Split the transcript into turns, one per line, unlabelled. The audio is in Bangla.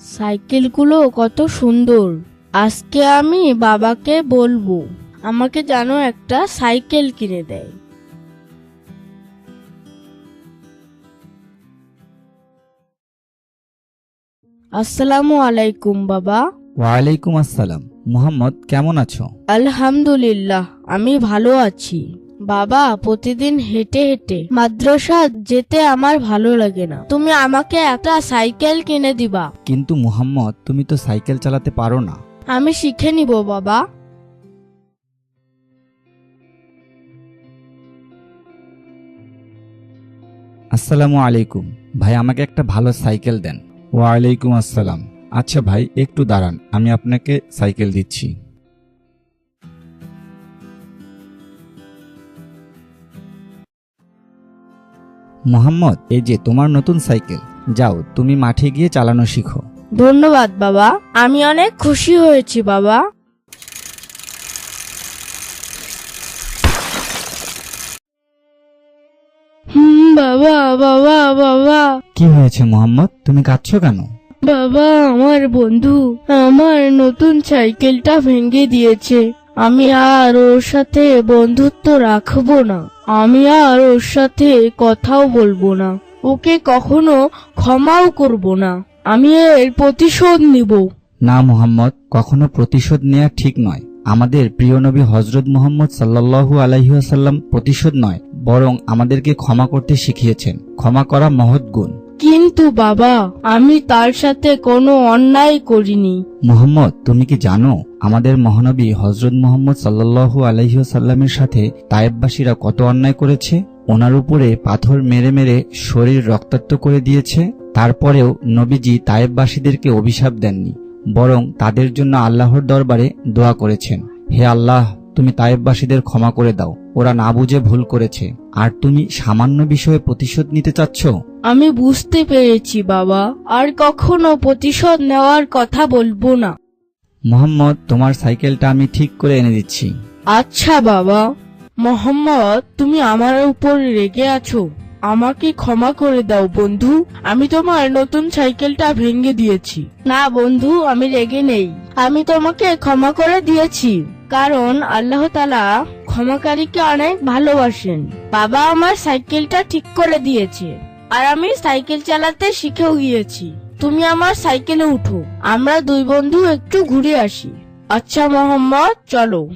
সাইকেলগুলো কত সুন্দর। আজকে আমি বাবাকে বলব আমাকে যেন একটা সাইকেল কিনে দেয়। আসসালামু আলাইকুম বাবা।
ওয়ালাইকুম আসসালাম। মুহাম্মদ কেমন আছো?
আলহামদুলিল্লাহ আমি ভালো আছি। বাবা প্রতিদিন হেঁটে হেঁটে মাদ্রাসা যেতে আমার ভালো লাগে না। তুমি আমাকে একটা সাইকেল কিনে দিবা।
কিন্তু মুহাম্মদ তুমি তো সাইকেল চালাতে পারো না।
আমি শিখে নিব বাবা।
আসসালামু আলাইকুম। ভাই আমাকে একটা ভালো সাইকেল দেন। ওয়ালাইকুম আসসালাম। আচ্ছা ভাই একটু দাঁড়ান আমি আপনাকে সাইকেল দিচ্ছি। মোহাম্মদ এই যে তোমার নতুন সাইকেল। যাও তুমি মাঠে গিয়ে চালানো শিখো।
ধন্যবাদ বাবা। আমি অনেক খুশি হয়েছি বাবা। হুম বাবা বাবা বাবা।
কি হয়েছে মোহাম্মদ? তুমি কাঁদছো কেন?
বাবা আমার বন্ধু আমার নতুন সাইকেলটা ভেঙে দিয়েছে। আমি আর ওর সাথে বন্ধুত্ব রাখব না। আমি আর ওর সাথে কথাও বলব না। ওকে কখনো ক্ষমাও করব না। আমি এর প্রতিশোধ নিব।
না মোহাম্মদ, কখনো প্রতিশোধ নেওয়া ঠিক নয়। আমাদের প্রিয় নবী হজরত মোহাম্মদ সাল্লাল্লাহু আলাইহাসাল্লাম প্রতিশোধ নয়, বরং আমাদেরকে ক্ষমা করতে শিখিয়েছেন। ক্ষমা করা মহৎ গুণ।
কিন্তু বাবা, আমি তার সাথে কোনো অন্যায় করিনি।
মোহাম্মদ, তুমি কি জানো, আমাদের মহানবী হজরত মোহাম্মদ সাল্লাল্লাহু আলাইসাল্লামের সাথে তায়েববাসীরা কত অন্যায় করেছে? ওনার উপরে পাথর মেরে মেরে শরীর রক্তাক্ত করে দিয়েছে। তারপরেও নবীজি তায়েববাসীদেরকে অভিশাপ দেননি, বরং তাদের জন্য আল্লাহর দরবারে দোয়া করেছেন। হে আল্লাহ তুমি তায়েববাসীদের ক্ষমা করে দাও। ওরা না বুঝে ভুল করেছে। আর তুমি সামান্য বিষয়ে প্রতিশোধ নিতে চাচ্ছ?
আমি বুঝতে পেরেছি বাবা। আর কখনো প্রতিশোধ নেওয়ার কথা বলব না।
মোহাম্মদ তোমার সাইকেলটা আমি ঠিক করে এনে দিচ্ছি।
আচ্ছা বাবা। মোহাম্মদ তুমি আমার উপর রেগে আছো। আমাকে ক্ষমা করে দাও বন্ধু। আমি তোমার নতুন সাইকেলটা ভেঙে দিয়েছি। না বন্ধু আমি রেগে নেই। আমি তোমাকে ক্ষমা করে দিয়েছি। কারণ আল্লাহ তালা ক্ষমাকারীকে অনেক ভালোবাসেন। বাবা আমার সাইকেলটা ঠিক করে দিয়েছে। আর আমি সাইকেল চালাতে শিখেও গিয়েছি। তুমি আমার সাইকেলে উঠো। আমরা দুই বন্ধু একটু ঘুরে আসি। আচ্ছা মোহাম্মদ, চলো।